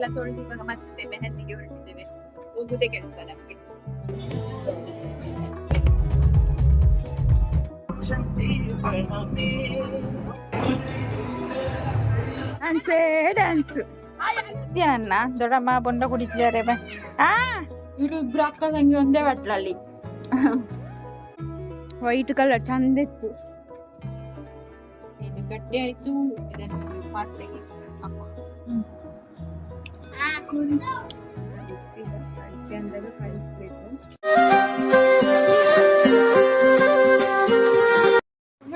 ಎಲ್ಲ ತೊಳೆದು ಇವಾಗ ಮತ್ತೆ ಮೆಹಂದಿಗೆ ಹೊರಟಿದ್ದೇವೆ. ಹೋಗುದೇ ಕೆಲಸ ನಮ್ಗೆ. ಡ್ಯಾನ್ಸೇ ಡ್ಯಾನ್ಸು ನನ್ನ ದೊಡ್ಡಮ್ಮ ಬೊಂಡ ಕುಡಿತಿದ್ದಾರೆ ಆ? ಇವ್ರು ಇಬ್ರು ಅಕ್ಕ ತಂಗಿ ಒಂದೇ ಬಟ್ಲಲ್ಲಿ. ವೈಟ್ ಕಲರ್ ಚಂದ ಇತ್ತು. ಇದು ಗಟ್ಟಿ ಆಯ್ತು. ಇದನ್ನು ಪಾತ್ರೆಗೆ ಹಾಕೋದು good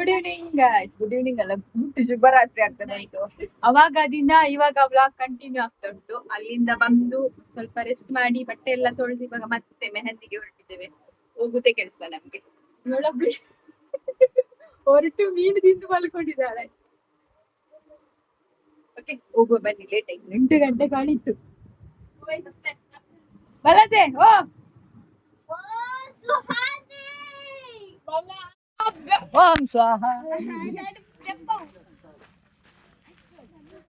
evening guys good evening ಅಲ್ಲ. ಶುಭರಾತ್ರಿ ಆಗ್ತಾ ಅವಾಗ ಅವಾಗದಿಂದ ಇವಾಗ ವ್ಲಾಗ್ ಕಂಟಿನ್ಯೂ ಆಗ್ತಾ ಉಂಟು. ಅಲ್ಲಿಂದ ಬಂದು ಸ್ವಲ್ಪ ರೆಸ್ಟ್ ಮಾಡಿ, ಬಟ್ಟೆ ಎಲ್ಲ ತೊಳೆದು ಇವಾಗ ಮತ್ತೆ ಮೆಹಂದಿಗೆ ಹೊರಟಿದ್ದೇವೆ. ಹೋಗುದೇ ಕೆಲಸ ನಮ್ಗೆ. ನೋಡಬ್ಳಿ ಹೊರಟು ಮೀನು ತಿಂದು ಮಲ್ಕೊಂಡಿದ್ದಾಳೆ. ಓಕೆ ಹೋಗುವ ಬನ್ನಿ. ಲೇಟ್ ಆಯ್ತು. ಎಂಟು ಗಂಟೆ ಕಾಣಿತ್ತು ಬಲದೆ ಓ. ಓಂ ಸ್ವಾಹ.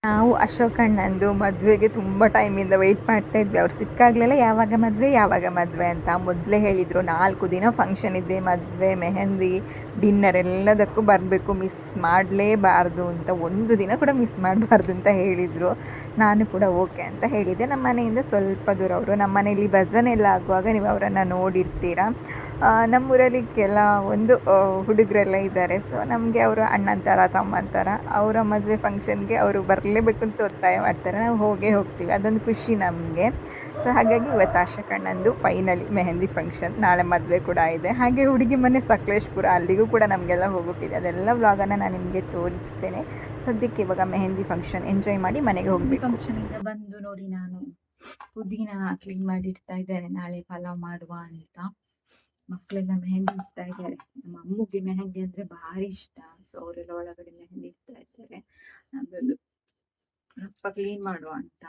ನಾವು ಅಶೋಕ್ ಅಣ್ಣಂದು ಮದುವೆಗೆ ತುಂಬ ಟೈಮಿಂದ ವೆಯ್ಟ್ ಮಾಡ್ತಾ ಇದ್ವಿ. ಅವ್ರು ಸಿಕ್ಕಾಗ್ಲೆಲ್ಲ. ಯಾವಾಗ ಮದುವೆ? ಯಾವಾಗ ಮದುವೆ ಅಂತ ಮೊದಲೇ ಹೇಳಿದರು. ನಾಲ್ಕು ದಿನ ಫಂಕ್ಷನ್ ಇದೆ ಮದುವೆ ಮೆಹಂದಿ ಡಿನ್ನರ್ ಎಲ್ಲದಕ್ಕೂ ಬರಬೇಕು ಮಿಸ್ ಮಾಡಲೇಬಾರ್ದು ಅಂತ ಒಂದು ದಿನ ಕೂಡ ಮಿಸ್ ಮಾಡಬಾರ್ದು ಅಂತ ಹೇಳಿದರು. ನಾನು ಕೂಡ ಓಕೆ ಅಂತ ಹೇಳಿದೆ ನಮ್ಮ ಮನೆಯಿಂದ ಸ್ವಲ್ಪ ದೂರ ಅವರು, ನಮ್ಮ ಮನೆಯಲ್ಲಿ ಭಜನೆ ಎಲ್ಲ ಆಗುವಾಗ ನೀವು ಅವರನ್ನು ನೋಡಿರ್ತೀರ? ನಮ್ಮೂರಲ್ಲಿ ಕೆಲ ಒಂದು ಹುಡುಗರೆಲ್ಲ ಇದ್ದಾರೆ. ಸೊ ನಮಗೆ ಅವರು ತಮ್ಮನ ಥರ ಅವರ ಮದುವೆ ಫಂಕ್ಷನ್ಗೆ ಅವರು ಬರಲೇಬೇಕು ಅಂತ ಒತ್ತಾಯ ಮಾಡ್ತಾರೆ. ನಾವು ಹೋಗೇ ಹೋಗ್ತೀವಿ. ಅದೊಂದು ಖುಷಿ ನಮಗೆ. ಸೊ ಹಾಗಾಗಿ ಇವತ್ತು ಆಶಾ ಕಣ್ಣಂದು ಫೈನಲಿ ಮೆಹಂದಿ ಫಂಕ್ಷನ್ ನಾಳೆ ಮದುವೆ ಕೂಡ ಇದೆ. ಹಾಗೆ ಹುಡುಗಿ ಮನೆ ಸಕಲೇಶ್ಪುರ ಅಲ್ಲಿಗೂ ಕೂಡ ನಮಗೆಲ್ಲ ಹೋಗೋಕ್ಕಿದೆ. ಅದೆಲ್ಲ ವ್ಲಾಗನ್ನು ನಾನು ನಿಮಗೆ ತೋರಿಸ್ತೇನೆ. ಸದ್ಯಕ್ಕೆ ಇವಾಗ ಮೆಹಂದಿ ಫಂಕ್ಷನ್ ಎಂಜಾಯ್ ಮಾಡಿ ಮನೆಗೆ ಹೋಗಬೇಕು. ಫಂಕ್ಷನಿಂದ ಬಂದು ನೋಡಿ ನಾನು ಪುದೀನ ಕ್ಲೀನ್ ಮಾಡಿ ಇಡ್ತಾ ಇದ್ದಾರೆ. ನಾಳೆ ಪಲಾವ್ ಮಾಡುವ ಅಂತ. ಮಕ್ಕಳೆಲ್ಲ ಮೆಹಂದಿ ಇಡ್ತಾ ಇದ್ದಾರೆ. ನಮ್ಮ ಅಮ್ಮಗೆ ಮೆಹಂದಿ ಅಂದರೆ ಭಾರಿ ಇಷ್ಟ. ಸೊ ಅವರೆಲ್ಲ ಒಳಗಡೆ ಮೆಹಂದಿ ಇಡ್ತಾ ಇದ್ದಾರೆ. ಅದೊಂದು ಅಪ್ಪ ಕ್ಲೀನ್ ಮಾಡುವ ಅಂತ.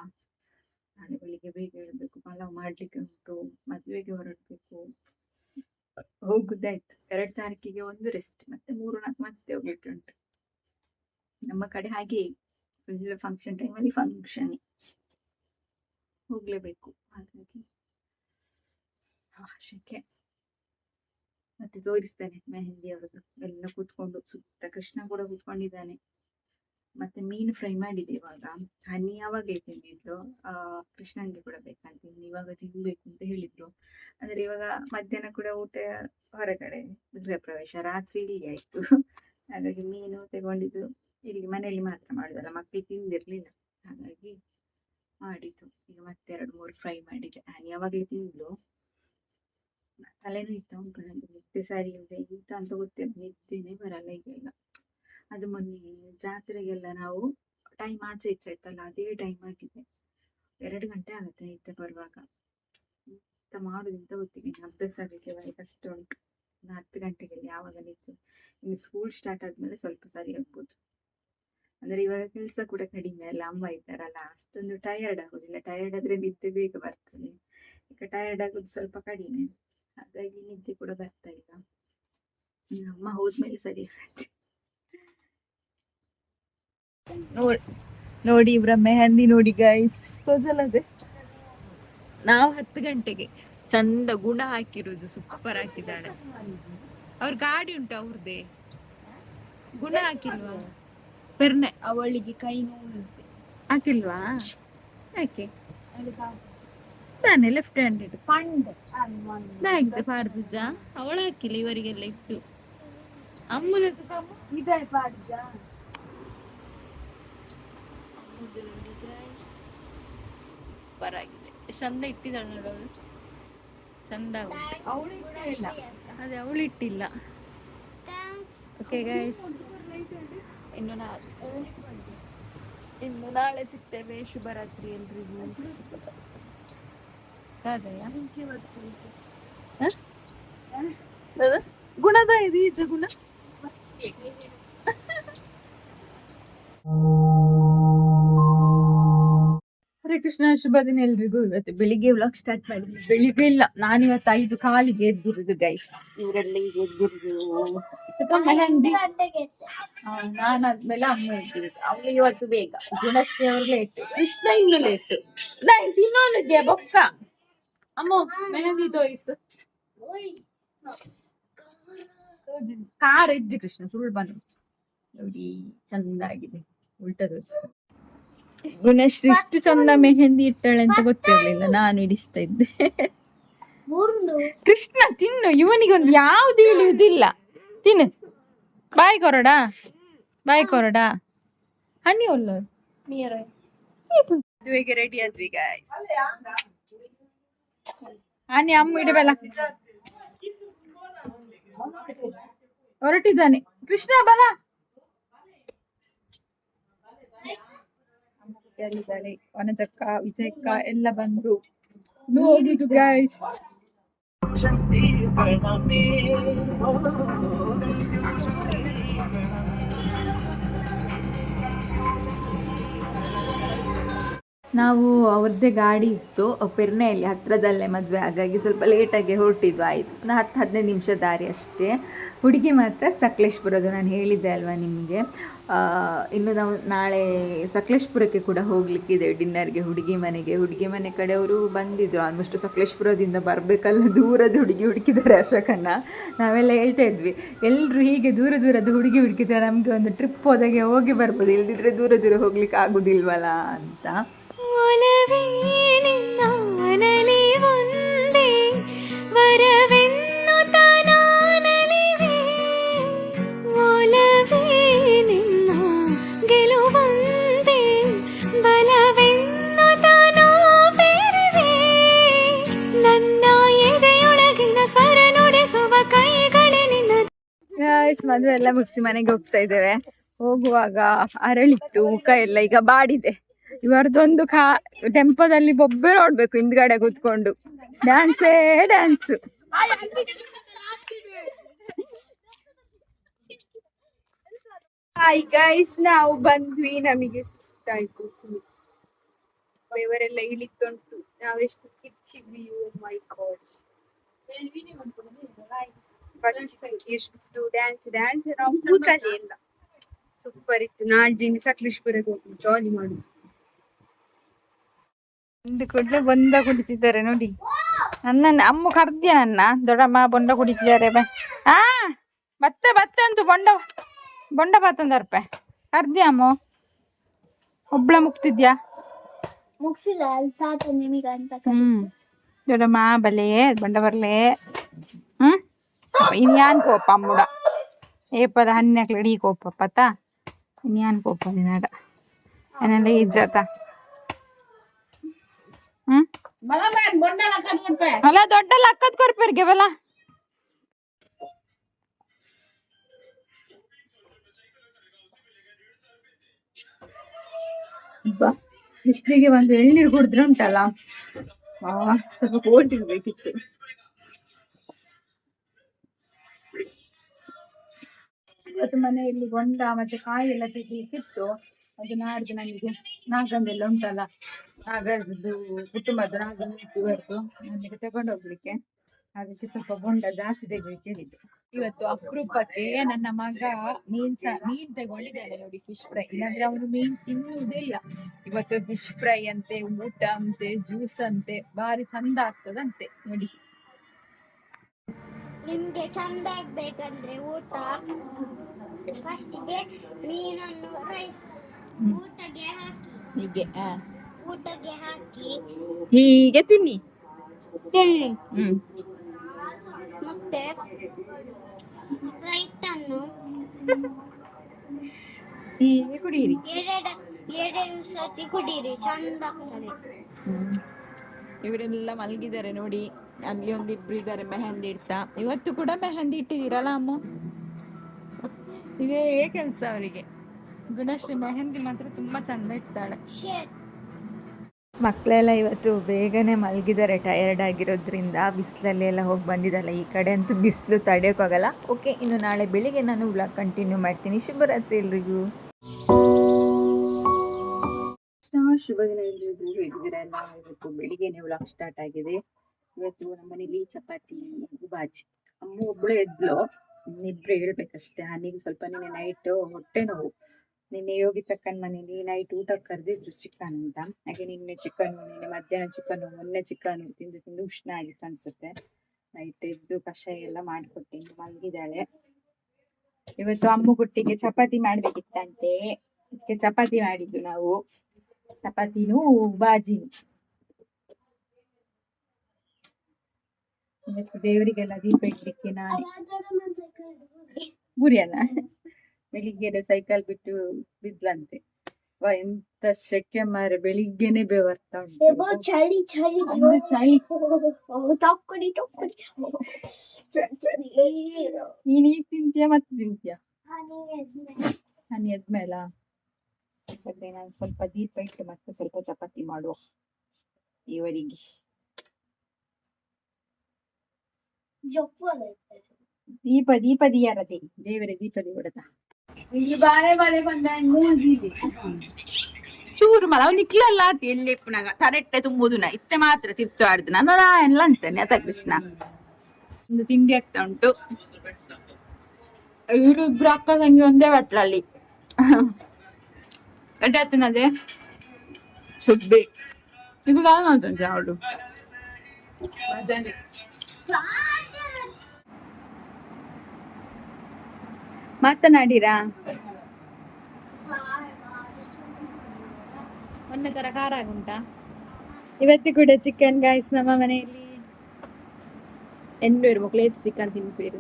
ನಾಳೆ ಬೆಳಿಗ್ಗೆ ಬೇಗ ಹೇಳ್ಬೇಕು, ಪಲಾವ್ ಮಾಡ್ಲಿಕ್ಕೆ ಉಂಟು, ಮದುವೆಗೆ ಹೊರಡ್ಬೇಕು. ಹೋಗುದಾಯ್ತು ಎರಡು ತಾರೀಕಿಗೆ ಒಂದು ರೆಸ್ಟ್ ಮತ್ತೆ ಮೂರು ನಾಲ್ಕು ಮತ್ತೆ ಹೋಗ್ಲಿಕ್ಕೆ ಉಂಟು. ನಮ್ಮ ಕಡೆ ಹಾಗೆ ಫುಲ್ ಫಂಕ್ಷನ್ ಟೈಮಲ್ಲಿ ಫಂಕ್ಷನ್ ಹೋಗ್ಲೇಬೇಕು ಹಾಗಾಗಿ. ಆಶಕ್ಕೆ ಮತ್ತೆ ತೋರಿಸ್ತಾನೆ, ಮೆಹಂದಿ ಅವರದ್ದು. ಎಲ್ಲ ಕೂತ್ಕೊಂಡು, ಸುತ್ತ ಕೃಷ್ಣ ಕೂಡ ಕೂತ್ಕೊಂಡಿದ್ದಾನೆ. ಮತ್ತೆ ಮೀನು ಫ್ರೈ ಮಾಡಿದೆ ಇವಾಗ. ಹನಿ ಯಾವಾಗಲೇ ತಿಂದಿದ್ರು ಆ, ಕೃಷ್ಣನ್ಗೆ ಕೂಡ ಬೇಕಂತ ಇವಾಗ ತಿನ್ಬೇಕು ಅಂತ ಹೇಳಿದ್ರು. ಅಂದ್ರೆ ಇವಾಗ ಮಧ್ಯಾಹ್ನ ಕೂಡ ಊಟ ಹೊರಗಡೆ ಗೃಹ ಪ್ರವೇಶ, ರಾತ್ರಿ ಇಲ್ಲಿ ಆಯ್ತು. ಹಾಗಾಗಿ ಮೀನು ತಗೊಂಡಿದ್ದು ಇಲ್ಲಿ ಮನೆಯಲ್ಲಿ ಮಾತ್ರ ಮಾಡುದಲ್ಲ ಮಕ್ಕಳು ತಿಂದಿರ್ಲಿಲ್ಲ. ಹಾಗಾಗಿ ಮಾಡಿದ್ದು. ಈಗ ಮತ್ತೆ ಎರಡು ಮೂರು ಫ್ರೈ ಮಾಡಿದೆ. ಹನಿ ಯಾವಾಗಲೇ ತಿಂದ್ಲು. ತಲೆನೂ ಇತ್ತ ಉಂಟು ನನಗೆ ನಿದ್ದೆ ಸರಿ ಇದೆ ಅಂತ ಗೊತ್ತಿಲ್ಲ, ನಿದ್ದೆನೇ ಬರಲ್ಲ ಈಗೆಲ್ಲ. ಅದು ಮೊನ್ನೆ ಜಾತ್ರೆಗೆಲ್ಲ ನಾವು ಟೈಮ್ ಆಚೆ ಈಚೆ ಆಯ್ತಲ್ಲ ಅದೇ ಟೈಮ್ ಆಗಿದೆ. ಎರಡು ಗಂಟೆ ಆಗುತ್ತೆ ನಿದ್ದೆ ಬರುವಾಗ. ಎಂತ ಮಾಡುದು ಅಂತ ಗೊತ್ತಿಲ್ಲ ಅಭ್ಯಾಸ ಆಗಲಿಕ್ಕೆ ಬಾರಿ ಕಷ್ಟ ಉಂಟು. ಹತ್ತು ಗಂಟೆಗೆ ಯಾವಾಗ ನಿಂತು ಇನ್ನು ಸ್ಕೂಲ್ ಸ್ಟಾರ್ಟ್ ಆದ್ಮೇಲೆ ಸ್ವಲ್ಪ ಸರಿ ಆಗ್ಬೋದು. ಅಂದ್ರೆ ಇವಾಗ ಕೆಲಸ ಕೂಡ ಕಡಿಮೆ ಅಲ್ಲ, ಅಮ್ಮ ಇದ್ದಾರಲ್ಲ, ಅಷ್ಟೊಂದು ಟಯರ್ಡ್ ಆಗೋದಿಲ್ಲ. ಟಯರ್ಡ್ ಆದ್ರೆ ನಿದ್ದೆ ಬೇಗ ಬರ್ತದೆ. ಈಗ ಟಯರ್ಡ್ ಆಗೋದು ಸ್ವಲ್ಪ ಕಡಿಮೆ. ಹಾಗಾಗಿ ನಿದ್ದೆ ಕೂಡ ಬರ್ತಾ ಇಲ್ಲ. ಅಮ್ಮ ಹೋದ್ಮೇಲೆ ಸರಿ ಆಗುತ್ತೆ. ನೋಡಿ ನೋಡಿ ಇವ್ರ ಮೆಹಂದಿ ನೋಡಿ ಗೈಸ್ ತೋಜಲದೆ ನಾವು ಹತ್ತು ಗಂಟೆಗೆ ಚಂದ ಗುಣ ಹಾಕಿರುದು ಸೂಪರ್ ಹಾಕಿದ್ದಾಳೆ. ಅವ್ರ ಗಾಡಿ ಉಂಟು ಅವ್ರದ್ದೇ ಗುಣ ಹಾಕಿಲ್ವಾ? ಪೆರ್ನೆ. ಅವಳಿಗೆ ಕೈ ನೋವು ಹಾಕಿಲ್ವಾ? ಯಾಕೆ? ತಾನೆ ಲೆಫ್ಟ್ ಹ್ಯಾಂಡೆಡ್ ಪಂಡ್. ಪಾರ್ದುಜ ಅವಳು ಹಾಕಿಲ್ಲ ಇವರಿಗೆಲ್ಲ ಇಟ್ಟು. ಅಮ್ಮನ ಇದೆ ಪಾಡ್ಜ ಸೂಪರ್ ಆಗಿದೆ. ಚಂದ ಇಟ್ಟಿದ್ದಾಳೆ ನೋಡಿ ಅವಳು. ಚಂದ ಅದೇ ಅವಳು ಇಟ್ಟಿಲ್ಲ. ಓಕೆ ಗೈಸ್ ಇನ್ನು ನಾಳೆ. ಇನ್ನು ನಾಳೆ ಸಿಗ್ತೇವೆ. ಶುಭರಾತ್ರಿ ಎಲ್ರಿಗೂ. ಗುಣದ ಇದೀಜ ಈಜ ಗುಣ ಹರೇ ಕೃಷ್ಣ ಶುಭ ದಿನ ಎಲ್ರಿಗೂ. ಇವತ್ತು ಬೆಳಿಗ್ಗೆ ವ್ಲಾಗ್ ಸ್ಟಾರ್ಟ್ ಮಾಡಿದ್ವಿ. ಬೆಳಿಗ್ಗೆ ಇಲ್ಲ ನಾನು ಇವತ್ತು ಐದು ಕಾಲಿಗೆ ಎದ್ದಿರುದು ಗೈಸ್ ಇವರೆಲ್ಲ ಈಗ ಎದ್ದಿರುದು. ನಾನು ಆದ್ಮೇಲೆ ಅಮ್ಮ ಎದ್ದಿರುದು. ಅವ್ಳು ಇವತ್ತು ಬೇಗ. ಗುಣಶ್ರೀ ಅವ್ರು ಲೇಟ್ ಕೃಷ್ಣ ಇನ್ನು ಲೇಟ್ ತಿನ್ನೋನಿದ್ಯಾ ಬೊಕ್ಕ. ಅಮ್ಮ ಮೆಹಂದಿ ತೋರಿಸು. ಕಾರ್ ಎಜ್ಜಿ ಕೃಷ್ಣ ಸುಳ್ಳು ಬಂದು ನೋಡಿ ಚಂದಾಗಿದೆ. ಉಲ್ಟ ತೋರಿಸು. ಗುಣಶ್ರೀ ಇಷ್ಟು ಚಂದ ಮೆಹಂದಿ ಇಡ್ತಾಳೆ ಅಂತ ಗೊತ್ತಿರಲಿಲ್ಲ. ನಾನು ಇಡಿಸ್ತಾ ಇದ್ದೆ. ಕೃಷ್ಣ ತಿನ್ನು. ಇವನಿಗೊಂದು ಯಾವ್ದು ಇಳಿಯುವುದಿಲ್ಲ ತಿನ್ನು. ಬಾಯ್ ಕೊರಡ? ಬಾಯ್ ಕೊರಡ? ಹನಿ ಒಲ್ಲ. ಮದುವೆಗೆ ರೆಡಿ ಆದ್ವಿ ಗಾಯ್ಸ್ ಹನಿ ಅಮ್ಮ ಇಡಬೇಲ ಹೊರಟಿದ್ದಾನೆ. ಕೃಷ್ಣ ಬಲ ಎಲ್ಲಿದ್ದಾರೆ ವನಜಕ್ಕ, ವಿಜಯಕ್ಕ ಎಲ್ಲ ಬಂದ್ರು. ನೋಡಿದ್ದು ಗೈಸ್ ನಾವು ಅವ್ರದ್ದೇ ಗಾಡಿ ಇತ್ತು. ಪೆರ್ನೆಯಲ್ಲಿ ಹತ್ರದಲ್ಲೇ ಮದುವೆ. ಹಾಗಾಗಿ ಸ್ವಲ್ಪ ಲೇಟಾಗಿ ಹೊರಟಿದ್ವು ಆಯಿತು. ನಾ ಹತ್ತು ಹದಿನೈದು ನಿಮಿಷ ದಾರಿ ಅಷ್ಟೇ. ಹುಡುಗಿ ಮಾತ್ರ ಸಕಲೇಶ್ ಬರೋದು ನಾನು ಹೇಳಿದ್ದೆ ಅಲ್ವಾ ನಿಮಗೆ. ಇನ್ನು ನಾವು ನಾಳೆ ಸಕಲೇಶ್ಪುರಕ್ಕೆ ಕೂಡ ಹೋಗಲಿಕ್ಕಿದೆ, ಡಿನ್ನರ್ಗೆ, ಹುಡುಗಿ ಮನೆಗೆ. ಹುಡುಗಿ ಮನೆ ಕಡೆಯವರು ಬಂದಿದ್ರು. ಆಲ್ಮೋಸ್ಟ್ ಸಕಲೇಶ್ಪುರದಿಂದ ಬರಬೇಕಲ್ಲ, ದೂರದ ಹುಡುಗಿ ಹುಡುಕಿದ್ದಾರೆ ಅಶೋಕನ್ನ ನಾವೆಲ್ಲ ಹೇಳ್ತಾ ಇದ್ವಿ ಎಲ್ಲರೂ ಹೀಗೆ ದೂರ ದೂರದ ಹುಡುಗಿ ಹುಡುಕಿದ್ದಾರೆ ನಮಗೆ ಒಂದು ಟ್ರಿಪ್ ಹೋದಾಗೆ ಹೋಗಿ ಬರ್ಬೋದು. ಇಲ್ದಿದ್ರೆ ದೂರ ದೂರ ಹೋಗ್ಲಿಕ್ಕೆ ಆಗೋದಿಲ್ವಲ್ಲ? ಅಂತ. ಒಲವೇ ಗಾಯ್ಸ್ ಮದುವೆ ಎಲ್ಲ ಮುಗಿಸಿ ಮನೆಗೆ ಹೋಗ್ತಾ ಇದ್ದೇವೆ. ಹೋಗುವಾಗ ಅರಳಿತ್ತು, ಮುಖ ಎಲ್ಲ ಈಗ ಬಾಡಿದೆ. ಇವರದೊಂದು ಕಾ ಟೆಂಪೋದಲ್ಲಿ ಬೊಬ್ಬೆ ನೋಡ್ಬೇಕು, ಹಿಂದ್ಗಡೆ ಕೂತ್ಕೊಂಡು. ಡ್ಯಾನ್ಸೇ ಡ್ಯಾನ್ಸ್ ಹಾಯ್ ಗೈಸ್ ನಾವು ಬಂದ್ವಿ. ನಮಗೆ ಸುಸ್ತಾಯ್ತು ಬೆವರೆಲ್ಲ ಇಳಿತುಂಟು. ನಾವೆಷ್ಟು ಕಿರ್ಚಿದ್ವಿ ಮೈ ಗಾಡ್ ಎಷ್ಟು ಡ್ಯಾನ್ಸ್ ಡ್ಯಾನ್ಸ್ ನಾವು ಕೂತಲ್ಲಿ ಎಲ್ಲ ಸೂಪರ್ ಇತ್ತು. ನಾಡ್ದಿಂದ ಸಕಲೇಶ್ಪುರಕ್ಕೆ ಹೋಗಿ ಜಾಲಿ ಮಾಡುದು. ಒಂದು ಕೂಡಲೇ ಬಂದ ಕುಡಿತಿದ್ದಾರೆ ನೋಡಿ. ನನ್ನ ಅಮ್ಮ ಕರ್ದ್ಯ ನನ್ನ? ದೊಡ್ಡಮ್ಮ ಬೊಂಡ ಕುಡಿತಿದ್ದಾರೆ ಬಾ. ಆ ಮತ್ತೆ ಬತ್ತ ಅಂತು ಬೊಂಡ ಬೊಂಡ ಬಾತಂದರ್ಪ ಕರ್ದ್ಯ ಅಮ್ಮ? ಒಬ್ಳ ಮುಗ್ತಿದ್ಯಾ? ಮುಗ್ಸಿಲ್ಲ ಅಲ್ಲಿ ತಾತ ನಿಮಗೆ ಅಂತ ಹ್ಮ್. ದೊಡ್ಡಮ್ಮ ಬಲೆ ಬಂಡ ಬರಲೇ. ಹ್ಮ್? ಇನ್ಯಾನ್ ಕೋಪ ಅಮ್ಮುಡ ಏಪದ ಹನ್ನೆಕ್ಲ ಅಡಿ ಕೋಪ ಪತ್ತ ಇನ್ಯಾನ್ ಕೋಪ ನಿನಾಡ ಏನೆಲ್ಲ ಇಜ್ಜತ ಹ್ಮ್ ಅಲ್ಲ ದೊಡ್ಡ ಲಕ್ಕದ್ ಕೊರ್ಪೇರ್ಗೆ ಬಲ ಬಿಸ್ಲಿಗೆ ಒಂದು ಎಳ್ನೀರು ಕುಡಿದ್ರೆ ಉಂಟಲ್ಲ ಆ, ಸ್ವಲ್ಪ ಕೋಲ್ಡ್ ಇವತ್ತು ಮನೆಯಲ್ಲಿ ಗೊಂಡ ಮತ್ತೆ ಕಾಯಿ ಎಲ್ಲ ತೆಗಿಲಿಕ್ಕಿತ್ತು. ಅದು ನಾಡ್ದು ನನಗೆ ನಾಗಂದೆಲ್ಲ ಉಂಟಲ್ಲ. ನಾಗದ್ದು ಕುಟುಂಬದ ನಾಗಂದು ಇವತ್ತು. ನನಗೆ ತಗೊಂಡು ಹೋಗ್ಲಿಕ್ಕೆ. ಅದಕ್ಕೆ ಸ್ವಲ್ಪ ಬೊಂಡ ಜಾಸ್ತಿ ತೆಗಿಲಿಕ್ಕೆ ಹೇಳಿದ್ದು. ಇವತ್ತು ಅಪರೂಪಕ್ಕೆ ನನ್ನ ಮಗ ಮೀನ್ ಸಹ ಮೀನ್ ತಗೊಂಡಿದ್ದಾರೆ ನೋಡಿ ಫಿಶ್ ಫ್ರೈ ಇಲ್ಲಾಂದ್ರೆ ಅವರು ಮೀನ್ ತಿನ್ನುವುದಿಲ್ಲ ಇವತ್ತು ಫಿಶ್ ಫ್ರೈ ಅಂತೆ, ಊಟ ಅಂತೆ ಜ್ಯೂಸ್ ಅಂತೆ ಬಾರಿ ಚಂದ ಆಗ್ತದಂತೆ ನೋಡಿ. ನಿಮ್ಗೆ ಚಂದ ಆಗ್ಬೇಕಂದ್ರೆ ಊಟ. ಫಸ್ಟಿಗೆ ಮೀನನ್ನು ರೈಸ್ ಊಟಗೆ ಹಾಕಿ. ಹೀಗೆ ಊಟಗೆ ಹಾಕಿ. ಹೀಗೆ ತಿನ್ನಿ. ತಿನ್ನಿ. ಮತ್ತೆ ರೈಸ್ ಅನ್ನು ಹೀಗೆ ಕುಡಿಯಿರಿ ಎರಡು ಎರಡು ಸತಿ ಕುಡಿಯಿರಿ ಚಂದ ಆಗ್ತದೆ. ಇವರೆಲ್ಲ ಮಲಗಿದ್ದಾರೆ ನೋಡಿ. ಅಲ್ಲಿ ಒಂದಿಬ್ರು ಇದ್ದಾರೆ ಮೆಹಂದಿ ಇಡ್ತಾ. ಇವತ್ತು ಕೂಡ ಮೆಹಂದಿ ಇಟ್ಟಿದ್ದೀರಲ್ಲ ಅಮ್ಮ? ಇದೇ ಕೆಲಸ ಅವರಿಗೆ. ಗುಣಶ್ರೀ ಮೆಹಂದಿ ಮಾತ್ರ ತುಂಬಾ ಚಂದ ಇಡ್ತಾಳೆ. ಮಕ್ಕಳೆಲ್ಲ ಇವತ್ತು ಬೇಗನೆ ಮಲಗಿದ್ದಾರೆ ಟಯರ್ಡ್ ಆಗಿರೋದ್ರಿಂದ. ಬಿಸಿಲಲ್ಲಿ ಎಲ್ಲ ಹೋಗಿ ಬಂದಿದ್ದಲ್ಲ ಈ ಕಡೆ ಅಂತೂ ಬಿಸಿಲು ತಡೆಯೋಕ್ಕಾಗಲ್ಲ ಓಕೆ ಇನ್ನು ನಾಳೆ ಬೆಳಿಗ್ಗೆ ನಾನು ವ್ಲಾಗ್ ಕಂಟಿನ್ಯೂ ಮಾಡ್ತೀನಿ. ಶುಭರಾತ್ರಿ ಎಲ್ರಿಗೂ. ಶುಭ ದಿನ ಎಲ್ಲರಿಗೂ ಹೇಗಿದ್ದೀರಾ? ಎಲ್ಲ ಇವತ್ತು ಬೆಳಿಗ್ಗೆನೆ ವ್ಲಾಗ್ ಸ್ಟಾರ್ಟ್ ಆಗಿದೆ. ಇವತ್ತು ನಮ್ಮ ಮನೇಲಿ ಚಪಾತಿ ಬಾಜಿ ಅಮ್ಮ ಒಬ್ಳು ಎದ್ಲು ಇನ್ನಿಬ್ರು ಹೇಳ್ಬೇಕಷ್ಟೇ ನೀನ್ ಸ್ವಲ್ಪ ನಿನ್ನೆ ನೈಟ್ ಹೊಟ್ಟೆ ನೋವು. ನಿನ್ನೆ ಯೋಗಿ ತಕ್ಕನ್ ಮನೇಲಿ ನೈಟ್ ಊಟ ಕರೆದಿದ್ರು ಚಿಕನ್ ಅಂತ. ಹಾಗೆ ನಿನ್ನೆ ಚಿಕನ್, ನಿನ್ನೆ ಮಧ್ಯಾಹ್ನ ಚಿಕನ್, ಮೊನ್ನೆ ಚಿಕನ್ ತಿಂದು ತಿಂದು ಉಷ್ಣ ಆಗಿತ್ತು ಅನ್ಸುತ್ತೆ. ನೈಟ್ ಎದ್ದು ಕಷಾಯ ಎಲ್ಲ ಮಾಡಿಕೊಟ್ಟೆ ಇನ್ನು ಮಲಗಿದ್ದಾಳೆ. ಇವತ್ತು ಅಮ್ಮು ಗುಟ್ಟಿಗೆ ಚಪಾತಿ ಮಾಡ್ಬೇಕಿತ್ತಂತೆ. ಅದಕ್ಕೆ ಚಪಾತಿ ಮಾಡಿದ್ದು ನಾವು. ಚಪಾತಿನೂ ಬಾಜಿನೂ ಇವತ್ತು ದೇವರಿಗೆಲ್ಲ ದೀಪ ಇಡ್ಲಿಕ್ಕೆ ನಾನೇ ಗುರಿಯಲ್ಲ? ಬೆಳಿಗ್ಗೆನೆ ಸೈಕಲ್ ಬಿಟ್ಟು ಬಿದ್ಲಂತೆ. ಎಂತ ಶೆಕೆ ಮಾರೆ ಬೆಳಿಗ್ಗೆನೆ ಬೇವರ್ತಾ ಉಂಟು. ಚಳಿ ಚಳಿ. ಚಳಿ. ಟಾಪ್ ಕೊಡಿ ಟಾಪ್ ಕೊಡಿ ನೀನ್ ಈಗ ತಿಂತೀಯ ಮತ್ತೆ ತಿಂತೀಯ? ನಾನು ಎದ್ಮೇಲ. ನಾನು ಸ್ವಲ್ಪ ದೀಪ ಇಟ್ಟು ಮತ್ತೆ ಸ್ವಲ್ಪ ಚಪಾತಿ ಮಾಡುವ. ಇವರಿಗೆ ದೀಪ ದೀಪ ದಿಯಾರದೆ ದೇವರೇ ದೀಪ ದಿ ಹೊಡೆದ ಬಾಳೆ ಬಾಳೆ ಬಂದ ಚೂರು ಮಲ ಅವ್ ನಿಕ್ಲಲ್ಲ ಆತಿ ಎಲ್ಲಿ ಪುನಗ ತರೆಟ್ಟೆ ತುಂಬುದು ನಾ ಇತ್ತೆ ಮಾತ್ರ ತಿರ್ತು ಆಡ್ದು ನಾನು ರಾಯನ್ ಲಂಚನೆ ಅತ ಕೃಷ್ಣ ಒಂದು ತಿಂಡಿ ಆಗ್ತಾ ಉಂಟು ಇವರು ಇಬ್ರು ಅಕ್ಕ ತಂಗಿ ಒಂದೇ ಬಟ್ಲಲ್ಲಿ ಎಡ್ಡಾತನದೆ ಸುಬ್ಬಿ ಈಗ ಮಾತಂತೆ ಅವಳು ಮಾತನಾಡಿರಾ? ಮೊನ್ನೆ ತರ ಖಾರ ಆಗುಂಟಾ? ಇವತ್ತು ಕೂಡ ಚಿಕನ್ ಗಾಯ್ಸ್ ನಮ್ಮ ಮನೆಯಲ್ಲಿ ಎನ್ನೂರು ಮಕ್ಕಳು ಏತ್ ಚಿಕನ್ ತಿನ್ಪೇರು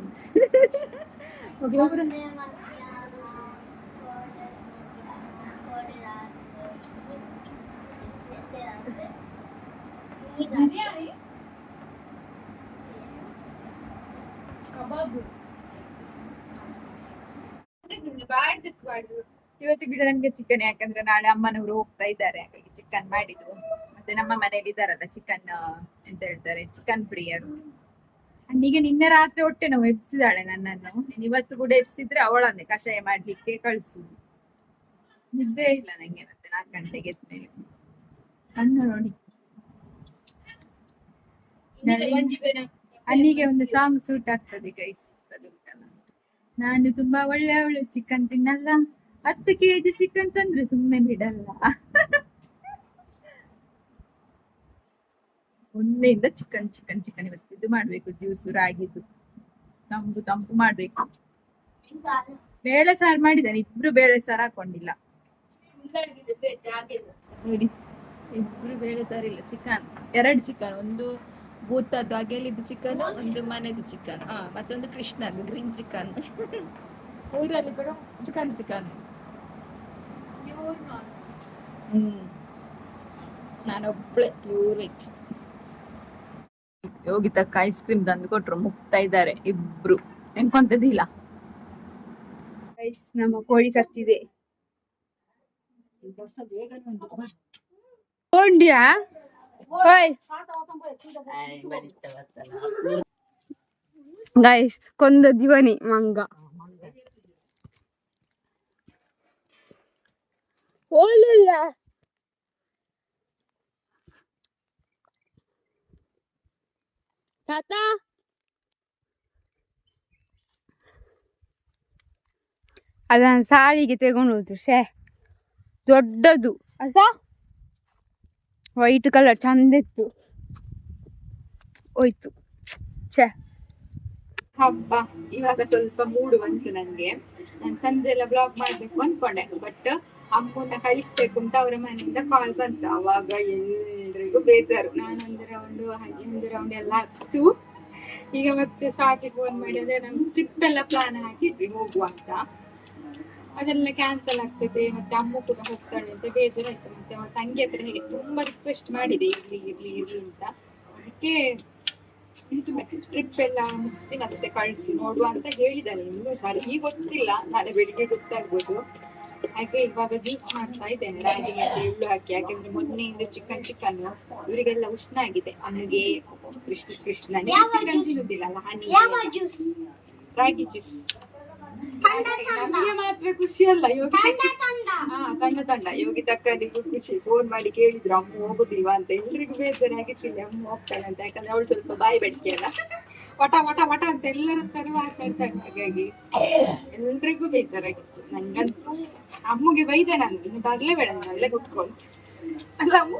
ಇವತ್ತು ಗಿಡ ನಮ್ಗೆ ಚಿಕನ್ ಯಾಕಂದ್ರೆ ನಾಳೆ ಅಮ್ಮನವರು ಹೋಗ್ತಾ ಇದ್ದಾರೆ ಹಾಗಾಗಿ ಚಿಕನ್ ಮಾಡಿದ್ದು. ಮತ್ತೆ ನಮ್ಮ ಮನೇಲಿ ಇದಾರಲ್ಲ ಚಿಕನ್ ಎಂತ ಹೇಳ್ತಾರೆ ಚಿಕನ್ ಪ್ರಿಯರು. ಈಗ ನಿನ್ನೆ ರಾತ್ರಿ ಹೊಟ್ಟೆ ನೋವು ಎಬ್ಸಿದಾಳೆ ನನ್ನನ್ನು. ನೀನ್ ಇವತ್ತು ಕೂಡ ಎಬ್ಸಿದ್ರೆ ಅವಳನ್ನೇ ಕಷಾಯ ಮಾಡ್ಲಿಕ್ಕೆ ಕಳ್ಸು. ನಿದ್ದೆ ಇಲ್ಲ ನಂಗೆ ಮತ್ತೆ ನಾಲ್ಕು ಗಂಟೆಗೆ ಎದ್ಮೇಲೆ. ಕಣ್ಣು ನೋಡಿ. ಅಲ್ಲಿಗೆ ಒಂದು ಸಾಂಗ್ ಸೂಟ್ ಆಗ್ತದೆ ಗೈಸ್. ನಾನು ತುಂಬಾ ಒಳ್ಳೆ ಅವಳು ಚಿಕನ್ ತಿನ್ನಲ್ಲ. ಹತ್ತು ಕೆಜಿ ಚಿಕನ್ ತಂದ್ರೆ ಸುಮ್ಮನೆ ಬಿಡಲ್ಲ. ಮೊನ್ನೆಯಿಂದ ಚಿಕನ್ ಚಿಕನ್ ಚಿಕನ್ ಇವತ್ತು ಇದು ಮಾಡ್ಬೇಕು ಜ್ಯೂಸ್ ರಾಗಿದ್ದು ತಂಪು ತಂಪು ಮಾಡ್ಬೇಕು. ಬೇಳೆ ಸಾರು ಮಾಡಿದ್ದಾನೆ, ಇಬ್ರು ಬೇಳೆ ಸಾರು ಹಾಕೊಂಡಿಲ್ಲ. ನೋಡಿ, ಇಬ್ರು ಬೇಳೆ ಸಾರು ಇಲ್ಲ ಚಿಕನ್ ಎರಡು ಚಿಕನ್ ಒಂದು ಭೂತದ್ದು ಅಗೆಲಿದ್ದು ಚಿಕನ್ ಒಂದು ಮನೆದು ಚಿಕನ್. ಹಾ ಮತ್ತೊಂದು ಕೃಷ್ಣದ್ದು ಗ್ರೀನ್ ಚಿಕನ್ ಊರಲ್ಲಿ ಕೂಡ ಚಿಕನ್ ಚಿಕನ್. ಹ್ಮ್. ನಾನೊಬ್ಳೆ ಪ್ಯೂರ್ ವೆಜ್ ಯೋಗಿತಕ್ಕ ಐಸ್ ಕ್ರೀಮ್ ತಂದು ಕೊಟ್ರು ಮುಕ್ತಾ ಇದ್ದಾರೆ ಇಬ್ರು. ಎನ್ಕೊಂತದಿಲ್ಲ ನಮ್ಮ ಕೋಳಿ ಸತ್ತಿದೆ. ಕೊಂಡ್ಯಾ ಓಯ್ ಗೈಸ್ ಕೊಂದ ದಿವನಿ ಮಂಗ ಓಲಿಲ್ಲ ತಾತ ಅದನ್ನ ಸಾರಿಗೆ ತಗೊಂಡು ಹೋದ್ರು ಶೇ ದೊಡ್ಡದು ಅಸ ವೈಟ್ ಕಲರ್ ಚಂದ ಇತ್ತು ಹೋಯ್ತು ಹಬ್ಬ, ಇವಾಗ ಸ್ವಲ್ಪ ಮೂಡ್ ಬಂತು ನಂಗೆ. ನಾನು ಸಂಜೆ ಎಲ್ಲ ಬ್ಲಾಗ್ ಮಾಡ್ಬೇಕು ಅನ್ಕೊಂಡೆ ಬಟ್ ಅಮ್ಮನ್ನ ಕಳಿಸ್ಬೇಕು ಅಂತ ಅವರ ಮನೆಯಿಂದ ಕಾಲ್ ಬಂತು. ಅವಾಗ ಎಲ್ರಿಗೂ ಬೇಜಾರು. ಒಂದು ರೌಂಡ್ ಹಾಗೆ ಒಂದು ರೌಂಡ್ ಎಲ್ಲ ಹತ್ತು ಈಗ ಮತ್ತೆ ಸ್ವಾತಿ ಫೋನ್ ಮಾಡಿದ್ರೆ ನಮ್ ಟ್ರಿಪ್ ಎಲ್ಲ ಪ್ಲಾನ್ ಹಾಕಿದ್ವಿ, ಹೋಗುವ ಅಂತ. ಅದೆಲ್ಲ ಕ್ಯಾನ್ಸಲ್ ಆಗ್ತದೆ ಮತ್ತೆ ಅಮ್ಮ ಕೂಡ ಹೋಗ್ತಾಳೆ ಅಂತ ಬೇಜಾರಾಯ್ತು. ಮತ್ತೆ ಅವಳ ತಂಗಿ ಹತ್ರ ಹೇಳಿ ತುಂಬಾ ರಿಕ್ವೆಸ್ಟ್ ಮಾಡಿದೆ ಇರ್ಲಿ ಇರ್ಲಿ ಇರ್ಲಿ ಅಂತ. ಅದಕ್ಕೆ ಟ್ರಿಪ್ ಎಲ್ಲ ಮುಗಿಸಿ ಮತ್ತೆ ಕಳಿಸಿ ನೋಡುವ ಅಂತ ಹೇಳಿದ್ದಾರೆ ಇನ್ನೂ ಸರಿ ಗೊತ್ತಿಲ್ಲ ನಾಳೆ ಬೆಳಿಗ್ಗೆ ಗೊತ್ತಾಗ್ಬೋದು. ಹಾಗೆ ಇವಾಗ ಜ್ಯೂಸ್ ಮಾಡ್ತಾ ಇದ್ದೇನೆ ರಾಗಿ ಮತ್ತೆ ಎಳ್ಳು ಹಾಕಿ. ಯಾಕೆಂದ್ರೆ ಮೊನ್ನೆಯಿಂದ ಚಿಕನ್ ಚಿಕನ್ ಇವರಿಗೆಲ್ಲ ಉಷ್ಣ ಆಗಿದೆ ಹಂಗೆ ಕೃಷ್ಣ ಕೃಷ್ಣ. ಚಿಕನ್ ತಿನ್ನುದಿಲ್ಲ ರಾಗಿ ಜ್ಯೂಸ್ ನಮಗೆ ಮಾತ್ರ ಖುಷಿ ಅಲ್ಲ ಯೋಗಿ ಹಾ ತಂಡ ತಂಡ. ಯೋಗಿ ತಕ್ಕನಿಗೂ ಖುಷಿ. ಫೋನ್ ಮಾಡಿ ಕೇಳಿದ್ರು ಅಮ್ಮ ಹೋಗುದಿಲ್ವಾ? ಅಂತ. ಎಲ್ರಿಗೂ ಬೇಜಾರಾಗಿತ್ತು ಇಲ್ಲಿ ಅಮ್ಮ ಹೋಗ್ತಾಳೆ ಅಂತ. ಯಾಕಂದ್ರೆ ಅವಳು ಸ್ವಲ್ಪ ಬಾಯಿ ಬೆಡ್ಕೆ ಅಲ್ಲ. ವಟ ವಟ ವಟ ಅಂತ ಎಲ್ಲರ ಹತ್ರನೂ ಮಾತಾಡ್ತಾಳೆ ಹಾಗಾಗಿ ಎಲ್ರಿಗೂ ಬೇಜಾರಾಗಿತ್ತು. ನಂಗಂತೂ ಅಮ್ಮಗೆ ಬೈದೆ ನಾನು. ಇನ್ನು ಬರ್ಲೇ ಬೇಡ ಅಲ್ಲೇ ಕುತ್ಕೊಂಡು. ಅಲ್ಲ ಅಮ್ಮ?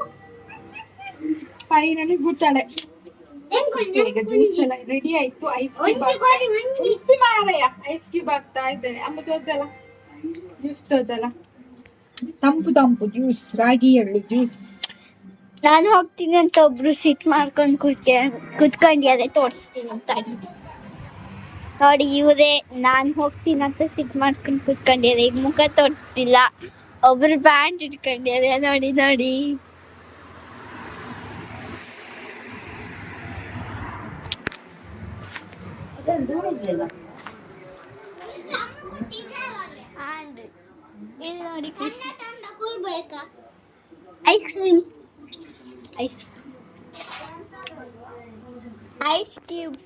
ಫೈನಲಿ ಬಿಡ್ತಾಳೆ ಈಗ ಜ್ಯೂಸ್ ಎಲ್ಲ ರೆಡಿ ಆಯ್ತು. ಐಸ್ ಕ್ಯೂಬ್ ಉಪ್ಪಿ ಮಾರಯ್ಯ. ಐಸ್ ಕ್ಯೂಬ್ ಆಗ್ತಾ ಇದ್ದೇನೆ. ಅಮ್ಮ ತೋಚಲ್ಲ ಜ್ಯೂಸ್ ತೋಚಲ್ಲ ತಂಪು ತಂಪು ಜ್ಯೂಸ್ ರಾಗಿ ಎಳ್ಳು ಜ್ಯೂಸ್ ನಾನು ಹೋಗ್ತೀನಿ ಅಂತ ಒಬ್ರು ಸಿಟ್ ಮಾಡ್ಕೊಂಡು ಕೂತ್ಕೆ ಕುತ್ಕೊಂಡಿದ್ದಾರೆ ತೋರಿಸ್ತೀನಿ ಅಂತ ನೋಡಿ ಇವರೇ ನಾನು ಹೋಗ್ತೀನಿ ಅಂತ ಸಿಟ್ ಮಾಡ್ಕೊಂಡು ಕೂತ್ಕೊಂಡಿದ್ದಾರೆ ಈಗ ಮುಖ ತೋರಿಸ್ತಿಲ್ಲ. ಒಬ್ರು ಬ್ಯಾಂಡ್ ಇಟ್ಕೊಂಡಿದ್ದಾರೆ ನೋಡಿ ನೋಡಿ. ಇದು ನೋಡಿ Krishna. Ice cream. Ice ice cube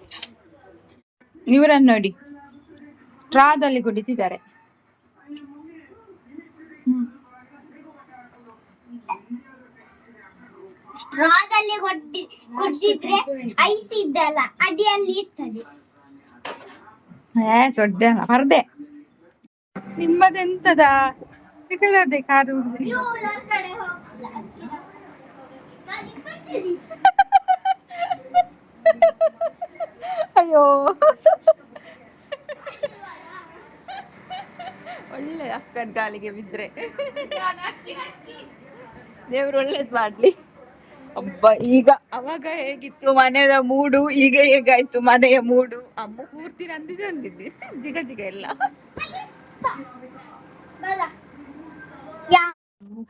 ಇವರನ್ನು ನೋಡಿ. ಸ್ಟ್ರಾದಲ್ಲಿ ಕುಡಿತಿದ್ದಾರೆ. ಸ್ಟ್ರಾದಲ್ಲಿ ಕೊಟ್ಟಿ ಕುಡ್ದಿದ್ರೆ ಐಸ್ ಇದ್ದಲ್ಲ ಅಡಿಯಲ್ಲಿ ಇರ್ತದೆ. ಏ ಸೊಡ್ಡೆ ಅಲ್ಲ ಪರ್ದೆ ನಿಮ್ಮದೆಂತದ ಸಿಗಲದೆ ನಿಮಿಷ. ಅಯ್ಯೋ ಒಳ್ಳೆ ಅಕ್ಕನ ಗಾಳಿಗೆ ಬಿದ್ರೆ. ದೇವ್ರು ಒಳ್ಳೇದ್ ಮಾಡ್ಲಿ. ಅಬ್ಬ ಈಗ ಅವಾಗ ಹೇಗಿತ್ತು? ಮನೆಯ ಮೂಡು ಈಗ ಹೇಗಾಯ್ತು ಮನೆಯ ಮೂಡು? ಅಮ್ಮ ಪೂರ್ತಿ ನಂದಿದೆ ಅಂದಿದ್ದೆ. ಜಿಗ ಜಿಗ ಎಲ್ಲ.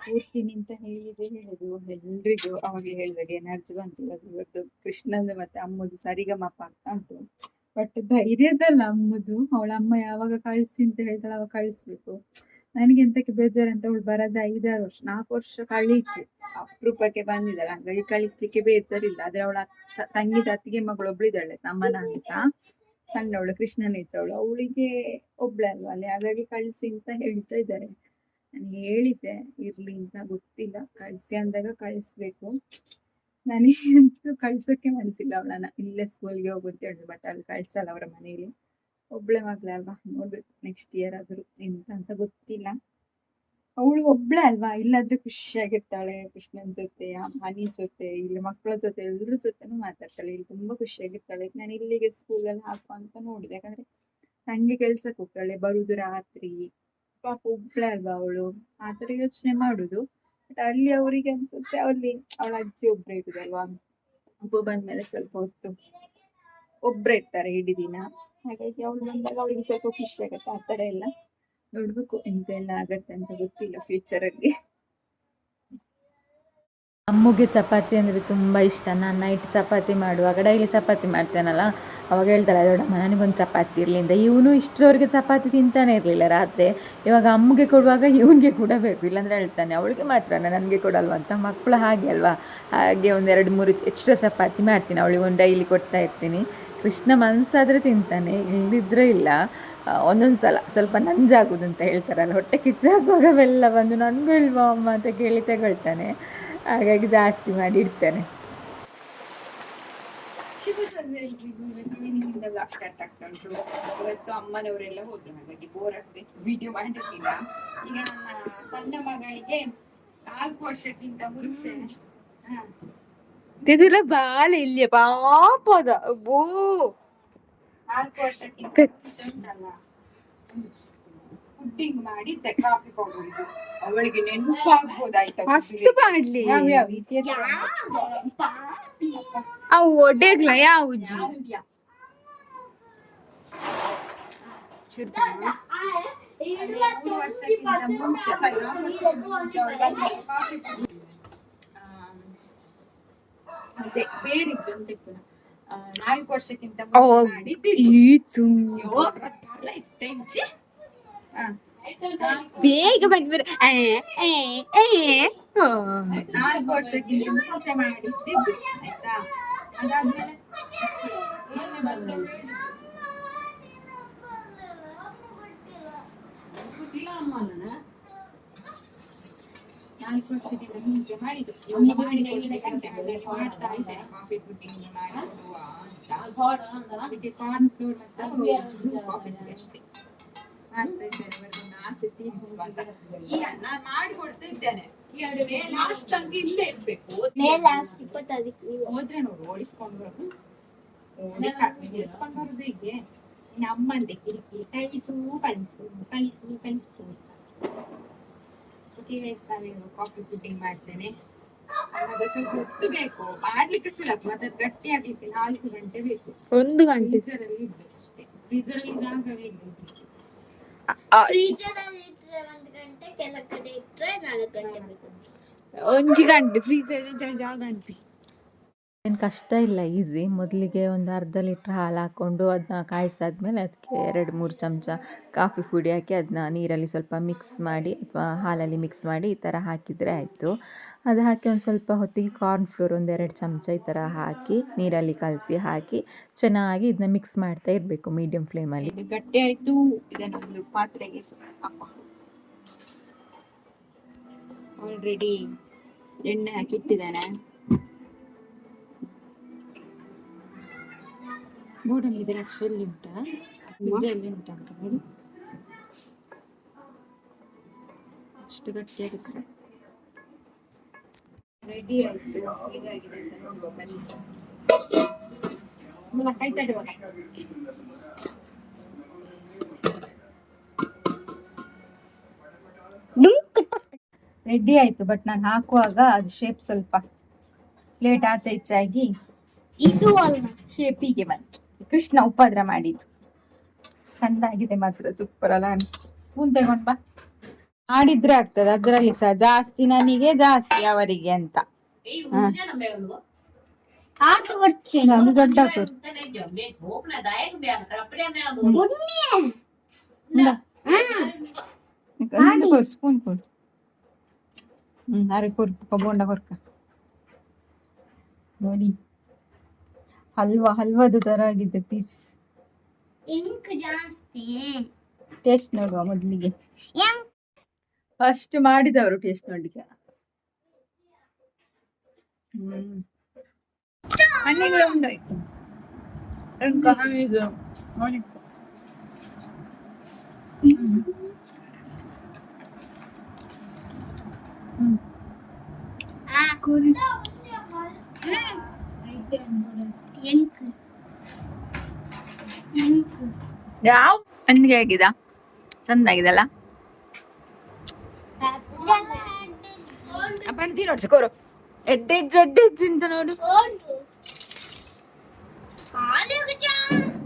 ಪೂರ್ತಿ ನಿಂತ ಹೇಳಿದೆ ಹೇಳುದು. ಎಲ್ರಿಗೂ ಅವಾಗ ಹೇಳಿದಾಗ ಎನರ್ಜಿ ಬಂತು? ಅದು ಇವತ್ತು ಕೃಷ್ಣಂದು ಮತ್ತೆ ಅಮ್ಮದು ಸರಿಗಮಪ ಆಗ್ತಾ ಉಂಟು. ಬಟ್ ಧೈರ್ಯದಲ್ಲ ಅಮ್ಮದು. ಅವಳ ಅಮ್ಮ ಯಾವಾಗ ಕಳಿಸಿ ಅಂತ ಹೇಳ್ತಾಳೆ ಅವಾಗ ಕಳಿಸ್ಬೇಕು. ನನಗೆ ಎಂತಕ್ಕೆ ಬೇಜಾರು ಅಂತ ಅವಳು ಬರದ ಐದಾರು ವರ್ಷ, ನಾಲ್ಕು ವರ್ಷ ಕಳೀತು ಅಪರೂಪಕ್ಕೆ ಬಂದಿದ್ದಾಳೆ. ಹಾಗಾಗಿ ಕಳಿಸ್ಲಿಕ್ಕೆ ಬೇಜಾರಿಲ್ಲ. ಆದ್ರೆ ಅವಳ ತಂಗಿ ತಂಗಿದ ಅತ್ತಿಗೆ ಮಗಳು ಒಬ್ಳಿದ್ದಾಳೆ ನಮ್ಮನ ಅಂತ. ಸಣ್ಣವಳು ಕೃಷ್ಣನೇಚವಳು ಅವಳಿಗೆ ಒಬ್ಳಲ್ವ ಅಲ್ಲಿ? ಹಾಗಾಗಿ ಕಳಿಸಿ ಅಂತ ಹೇಳ್ತಾ ಇದ್ದಾರೆ. ನಾನು ಹೇಳಿದ್ದೆ, ಇರ್ಲಿ ಅಂತ ಗೊತ್ತಿಲ್ಲ. ಕಳಿಸಿ ಅಂದಾಗ ಕಳಿಸ್ಬೇಕು. ನನಗೆ ಅಂತೂ ಕಳ್ಸೋಕೆ ಮನಸ್ಸಿಲ್ಲ ಅವಳನ್ನ. ಇಲ್ಲೇ ಸ್ಕೂಲ್ಗೆ ಹೋಗುತ್ತೆ ಬಟ್ ಅಲ್ಲಿ ಕಳ್ಸಲ್ಲ ಅವರ ಮನೆಯಲ್ಲಿ. ಒಬ್ಳೆ ಮಗಳೇ ಅಲ್ವಾ? ನೋಡ್ಬೇಕು ನೆಕ್ಸ್ಟ್ ಇಯರ್ ಆದರೂ ಎಂತ ಅಂತ ಗೊತ್ತಿಲ್ಲ. ಅವಳು ಒಬ್ಳೆ ಅಲ್ವಾ? ಇಲ್ಲಾದ್ರೆ ಖುಷಿಯಾಗಿರ್ತಾಳೆ, ಕೃಷ್ಣನ ಜೊತೆ ಮನಿ ಜೊತೆ, ಇಲ್ಲಿ ಮಕ್ಕಳ ಜೊತೆ ಎಲ್ಲರ ಜೊತೆನೂ ಮಾತಾಡ್ತಾಳೆ. ಇಲ್ಲಿ ತುಂಬಾ ಖುಷಿಯಾಗಿರ್ತಾಳೆ. ನಾನು ಇಲ್ಲಿಗೆ ಸ್ಕೂಲಲ್ಲಿ ಹಾಕು ಅಂತ ನೋಡಿದೆ. ಯಾಕಂದ್ರೆ ನಂಗೆ ಕೆಲ್ಸಕ್ಕೆ ಹೋಗ್ತಾಳೆ, ಬರುದು ರಾತ್ರಿ. ಪಾಪ ಒಬ್ಳೆ ಅಲ್ವಾ ಅವಳು? ಆ ತರ ಯೋಚನೆ ಮಾಡುದು. ಬಟ್ ಅಲ್ಲಿ ಅವರಿಗೆ ಅನ್ಸುತ್ತೆ, ಅಲ್ಲಿ ಅವಳ ಅಜ್ಜಿ ಒಬ್ರೇ ಇರುದಲ್ವಾ? ಒಬ್ಬ ಬಂದ್ಮೇಲೆ ಸ್ವಲ್ಪ ಹೊತ್ತು ಒಬ್ರೇ ಇರ್ತಾರೆ, ಇಡೀ ದಿನ. ಹಾಗಾಗಿ ಅವ್ಳು ಬಂದಾಗ ಅವ್ರಿಗೆ ಸ್ವಲ್ಪ ಖುಷಿ ಆಗುತ್ತೆ. ಆ ತರ ಎಲ್ಲ ನೋಡ್ಬೇಕು ಎಂತೆಲ್ಲ ಆಗತ್ತೆ ಅಂತ ಗೊತ್ತಿಲ್ಲ ಫ್ಯೂಚರ್ ಅಲ್ಲಿ. ಅಮ್ಮಗೆ ಚಪಾತಿ ಅಂದರೆ ತುಂಬ ಇಷ್ಟ. ನಾನು ನೈಟ್ ಚಪಾತಿ ಮಾಡುವಾಗ ಡೈಲಿ ಚಪಾತಿ ಮಾಡ್ತೇನಲ್ಲ? ಅವಾಗ ಹೇಳ್ತಾರೆ ದೊಡ್ಡಮ್ಮ, ನನಗೊಂದು ಚಪಾತಿ ಅಂತ ಇವನು ಇಷ್ಟರವರೆಗೆ ಚಪಾತಿ ತಿಂತಾನೆ ಇರಲಿಲ್ಲ ರಾತ್ರಿ. ಇವಾಗ ಅಮ್ಮಗೆ ಕೊಡುವಾಗ ಇವನಿಗೆ ಕೂಡ ಬೇಕು ಇಲ್ಲಾಂದ್ರೆ ಹೇಳ್ತಾನೆ, ಅವಳಿಗೆ ಮಾತ್ರ ನನಗೆ ಕೊಡಲ್ವ? ಅಂತ. ಮಕ್ಕಳು ಹಾಗೆ ಅಲ್ವಾ? ಹಾಗೆ ಒಂದು ಎರಡು ಮೂರು ಎಕ್ಸ್ಟ್ರಾ ಚಪಾತಿ ಮಾಡ್ತೀನಿ. ಅವಳಿಗೆ ಒಂದು ಡೈಲಿ ಕೊಡ್ತಾ ಇರ್ತೀನಿ. ಕೃಷ್ಣ ಮನಸ್ಸಾದರೆ ತಿಂತಾನೆ ಇಲ್ಲದಿದ್ರೆ ಇಲ್ಲ. ಒಂದೊಂದು ಸಲ, ಸ್ವಲ್ಪ ನಂಜಾಗೋದು ಅಂತ ಹೇಳ್ತಾರಲ್ಲ, ಹೊಟ್ಟೆ ಕಿಚ್ಚಾಗುವಾಗ ಬೆಲ್ಲ ಬಂದು ನನಗೂ ಇಲ್ವಾ ಅಮ್ಮ ಅಂತ ಕೇಳಿ ತಗೊಳ್ತಾನೆ. ಹಾಗಾಗಿ ಜಾಸ್ತಿ ಮಾಡಿ ಇಡ್ತಾನೆ. ಆಗ್ತಾ ಉಂಟು. ಇವತ್ತು ಅಮ್ಮನವರೆಲ್ಲ ಹಾಗಾಗಿ ಬೋರ್ ಆಗ್ತದೆ ವಿಡಿಯೋ ಈಗ ನನ್ನ ಸಣ್ಣ ಮಗಳಿಗೆ ನಾಲ್ಕು ವರ್ಷಕ್ಕಿಂತ ಮುಂಚೆ ಹಾ ತಿದುಲ ಬಾಲ ಇಲ್ಲಿ ಪಾಪದ ಬೋ ಪುಡ್ಡಿಂಗ್ ಮಾಡಿದ್ದೆ ಕಾಫಿ ಪೌಡರ್ ಅವಳಿಗೆ ನೆನಪಾಗ್ಬೋದಾಯ್ತಾ ಮಸ್ತ್ ಮಾಡ್ಲಿ ಅವು ಒಡೆಗ್ಲ ಯಾವ? ಮೂರು ವರ್ಷಕ್ಕಿಂತ ಮುಂಚೆ ಸಾರಿ, ನಾಲ್ಕು ವರ್ಷಕ್ಕಿಂತ ಮುಂಚೆ ಅವಳು ಬಂದ ಕಾಫಿ ಪುಡಿ. ಆ, ಅದೇ ಬೇರಿದ್ದು ಅಂತ ಪುನಃ. ಆ, ನಾಲ್ಕು ವರ್ಷಕ್ಕಿಂತ ಮುಂಚೆ ಮಾಡಿದ್ದಿದ್ದು. ಈತು. ಅಯ್ಯೋ, ಅದ್ ಬಾಲ ಇತ್ತೆ ಇಂಚೆ. ಆ, ಬೇಗ ಬಂದ್ಬಿರ ನಾಲ್ಕು ವರ್ಷಕ್ಕಿಂತ ಮುಂಚೆ ಮಾಡಿದ್ದಿದ್ದು ಆಯ್ತಾ? ಅದಾದ್ಮೇಲೆ ಮೊನ್ನೆ ಬಂದದ್ದು. ನಾಲ್ಕು ವರ್ಷದಿಂದ ಮುಂಚೆ ಮಾಡಿದ್ದು ಇವಾಗ ಮಾಡಿ ಕೊಡ್ಬೇಕಂತೆ ಹಾಗಾಗಿ ಮಾಡ್ತಾ ಇದ್ದೇನೆ ಕಾಫಿ ಪುಡ್ಡಿಂಗ್ ಮಾಡಿಕೊಡುವ ಅಂತ ಅದಕ್ಕೆ ಕಾರ್ನ್ ಫ್ಲೋರ್ ಮತ್ತು ಕಾಫಿ ಪುಡಿ ಅಷ್ಟೇ ಮಾಡ್ತಾ ಇದ್ದೇನೆ ಇವರಿಗೊಂದು ಆಸೆ ತೀರಿಸುವಾಗ ಈಗ ನಾನು ಮಾಡಿ ಕೊಡ್ತಾ ಇದ್ದೇನೆ ಲಾಸ್ಟ್ ತನಕ ಇಲ್ಲೇ ಇರ್ಬೇಕು ಮೇಲೆ ಲಾಸ್ಟ್ ಇಪ್ಪತ್ತದಕ್ಕೆ ಹೋದ್ರೆ ನೋಡು ಓಡಿಸ್ಕೊಂಡು ಬರೋದು ಓಡಿಸ್ಕೊಂಡು ಬರೋದು ಹೀಗೆ ಇನ್ನು ಅಮ್ಮಂದೆ ಕಿರಿಕಿರಿ ಕಲಿಸು ಕಲಿಸು ಕಲಿಸು ಕಲಿಸು ತಿಳಿಸ್ತಾನೆ ಕಾಫಿ ಪುಡ್ಡಿಂಗ್ ಮಾಡ್ತೇನೆ. ಅದು ಸ್ವಲ್ಪ ಹೊತ್ತು ಬೇಕು. ಮಾಡ್ಲಿಕ್ಕೆ ಸುಲಭ. ಮತ್ತೆ ಅದು ಗಟ್ಟಿ ಆಗ್ಲಿಕ್ಕೆ ನಾಲ್ಕು ಗಂಟೆ ಬೇಕು. ಒಂದು ಗಂಟೆ. ಫ್ರೀಜರ್ ಅಲ್ಲಿ ಇಡ್ಬೇಕು ಅಷ್ಟೇ. ಫ್ರೀಜರ್ ಅಲ್ಲಿ ಜಾಗವೇ ಇಲ್ಲ ಇಡ್ಲಿಕ್ಕೆ. ಫ್ರೀಜರ್ ಅಲ್ಲಿ ಇಟ್ರೆ ಒಂದ್ ಗಂಟೆ ಕೆಲ ಕಡೆ ಇಟ್ರೆ ನಾಲ್ಕು ಗಂಟೆ ಬೇಕು. ಒಂಜಿ ಗಂಟೆ. ಫ್ರೀಜರ್ ಜಾಗ ಅನ್ಪಿ ಏನು ಕಷ್ಟ ಇಲ್ಲ ಈಸಿ ಮೊದಲಿಗೆ ಒಂದು ಅರ್ಧ ಲೀಟ್ರ್ ಹಾಲು ಹಾಕ್ಕೊಂಡು ಅದನ್ನ ಕಾಯಿಸಾದ್ಮೇಲೆ ಅದಕ್ಕೆ ಎರಡು, ಮೂರು ಚಮಚ ಕಾಫಿ ಪುಡಿ ಹಾಕಿ ಅದನ್ನ ನೀರಲ್ಲಿ ಸ್ವಲ್ಪ ಮಿಕ್ಸ್ ಮಾಡಿ ಅಥವಾ ಹಾಲಲ್ಲಿ ಮಿಕ್ಸ್ ಮಾಡಿ ಈ ಥರ ಹಾಕಿದರೆ ಆಯಿತು. ಅದು ಹಾಕಿ ಒಂದು ಸ್ವಲ್ಪ ಹೊತ್ತಿಗೆ ಕಾರ್ನ್ ಫ್ಲೋರ್ ಒಂದು ಎರಡು ಚಮಚ ಈ ಥರ ಹಾಕಿ ನೀರಲ್ಲಿ ಕಲಸಿ ಹಾಕಿ ಚೆನ್ನಾಗಿ ಇದನ್ನ ಮಿಕ್ಸ್ ಮಾಡ್ತಾ ಇರಬೇಕು ಮೀಡಿಯಂ ಫ್ಲೇಮಲ್ಲಿ ಗಟ್ಟಿ ಆಯಿತು ಇದನ್ನೊಂದು ಪಾತ್ರೆಗೆ ಆಲ್ರೆಡಿ ಎಣ್ಣೆ ಹಾಕಿ ಇಟ್ಟಿದ್ದೇನೆ. ಗೋಡಂಬಿ ದ್ರಾಕ್ಷಿ ಎಲ್ಲಿ ಉಂಟಾ? ಎಲ್ಲಿ ಉಂಟಾ ಅಂತ ನೋಡಿ. ಅಷ್ಟು ಗಟ್ಟಿಯಾಗಿರಿ ಸರ್. ರೆಡಿ ಆಯ್ತು. ಹೇಗಾಗಿದೆ ಅಂತ ನೋಡುವ ಬನ್ನಿ. ಮುಲ್ಲ ಕೈ ತಡುವ. ರೆಡಿ ಆಯ್ತು ಬಟ್ ನಾನು ಹಾಕುವಾಗ ಅದು ಶೇಪ್ ಸ್ವಲ್ಪ ಪ್ಲೇಟ್ ಆಚೆ ಈಚೆ ಆಗಿ ಇದು ಅಲ್ಲ. ಶೇಪಿಗೆ ಬಂತು. ಕೃಷ್ಣ ಉಪದ್ರ ಮಾಡಿದ್ದು. ಚಂದ ಆಗಿದೆ ಮಾತ್ರ ಸೂಪರ್ ಅಲ್ಲ? ಸ್ಪೂನ್ ತಗೊಂಡ್ ಬಾ. ಮಾಡಿದ್ರೆ ಆಗ್ತದೆ ಅದರಲ್ಲಿ ಸಹ ಜಾಸ್ತಿ ನನಗೆ ಜಾಸ್ತಿ ಅವರಿಗೆ ಅಂತ. ದೊಡ್ಡ ಸ್ಪೂನ್ ಕೊಡು ಹ್ಮ್ ಅರೆ ಕೊರ್ಕ ಬೋಂಡ ಕೊರ್ಕ ನೋಡಿ. ಹಲ್ವಾ ಹಲ್ವಾದ ತರ ಆಗಿದೆ ಪೀಸ್ ಇಂಕ್ ಜಾಸ್ತಿ. ಟೇಸ್ಟ್ ನೋಡುವ ಮೊದಲಿಗೆ. ಹೆಂಗ್ ಫಸ್ಟ್ ಮಾಡಿದವರು ಟೇಸ್ಟ್ ನೋಡ್ಲಿಕ್ಕೆ. ಹ್ಮ್. ಹಣ್ಣಿಗಳು ಉಂಟಾಯ್ತು ಎಂಕ ಹಣ್ಣಿಗೆ ನೋಡಿ ಹ್ಮ್. ಆ. ಕೋರಿ. ಎಂಕ್ ಎಂಕ್ ಯಾವ ಹಣ್ಣಿಗೆ ಆಗಿದೆ? ಚಂದಾಗಿದೆಲ್ಲ ಅಪ್ಪಣ್ಣ ತಿನ್ನೋಡ್ಸಿ ಕೋರು. ಎಡ್ಡೆಜ್ಜು ಎಡ್ಡೆಜ್ಜು ಅಂತ ನೋಡು.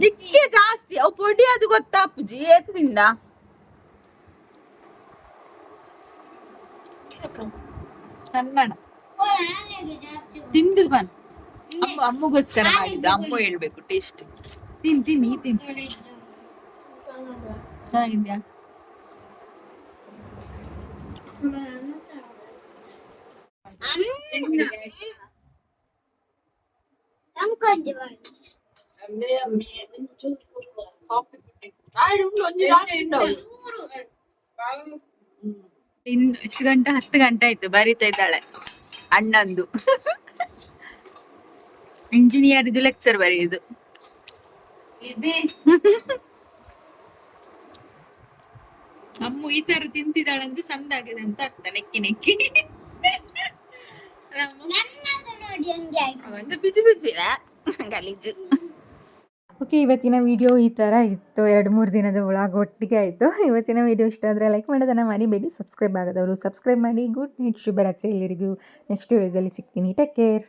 ಚಿಕ್ಕೆ ಜಾಸ್ತಿ. ಅವು ಪೊಡಿ ಅದು ಗೊತ್ತಾ? ಅಪ್ಪುಜಿ ಏತು ತಿಂದ ಕನ್ನಡ ತಿಂದು ಬನ್ ಅಮ್ಮ ಅಮ್ಮಗೋಸ್ಕರ ಮಾಡಿದ್ದು. ಅಮ್ಮ ಹೇಳ್ಬೇಕು ಟೇಸ್ಟ್ ತಿನ್ ತಿನ್ ನೀ ತಿನ್. ಚೆನ್ನಾಗಿದ್ಯಾ? ಇನ್ನು ಎಷ್ಟು ಗಂಟೆ? ಹತ್ತು ಗಂಟೆ ಆಯ್ತು ಬರಿತಾ ಇದ್ದಾಳೆ. ಅಣ್ಣಂದು. ಇಂಜಿನಿಯರ್ ಇದು ಲೆಕ್ಚರ್ ಬರೆಯುದು. ಅಮ್ಮು ಈ ತರ ತಿಂತಿದ್ದಾಳೆ ಅಂದ್ರೆ ಚಂದ ಆಗಿದೆ ಅಂತ ಅರ್ಥ ನೆಕ್ಕಿ ನೆಕ್ಕಿ. ಒಂದು ಬಿಜಿ ಬಿಜಿ ಗಲೀಜು. ಓಕೆ ಇವತ್ತಿನ ವಿಡಿಯೋ ಈ ಥರ ಇತ್ತು. ಎರಡು ಮೂರು ದಿನದ ಒಳಗೆ ಒಟ್ಟಿಗೆ ಆಯಿತು. ಇವತ್ತಿನ ವಿಡಿಯೋ ಇಷ್ಟ ಆದರೆ ಲೈಕ್ ಮಾಡೋದನ್ನು ಮರಿಬೇಡಿ ಸಬ್ಸ್ಕ್ರೈಬ್ ಆಗೋದವರು ಸಬ್ಸ್ಕ್ರೈಬ್ ಮಾಡಿ. ಗುಡ್ ನೈಟ್ ಶುಭರಾತ್ರಿ. ಎಲ್ಲರಿಗೂ ನೆಕ್ಸ್ಟ್ ವಿಡಿಯೋದಲ್ಲಿ ಸಿಗ್ತೀನಿ. Take care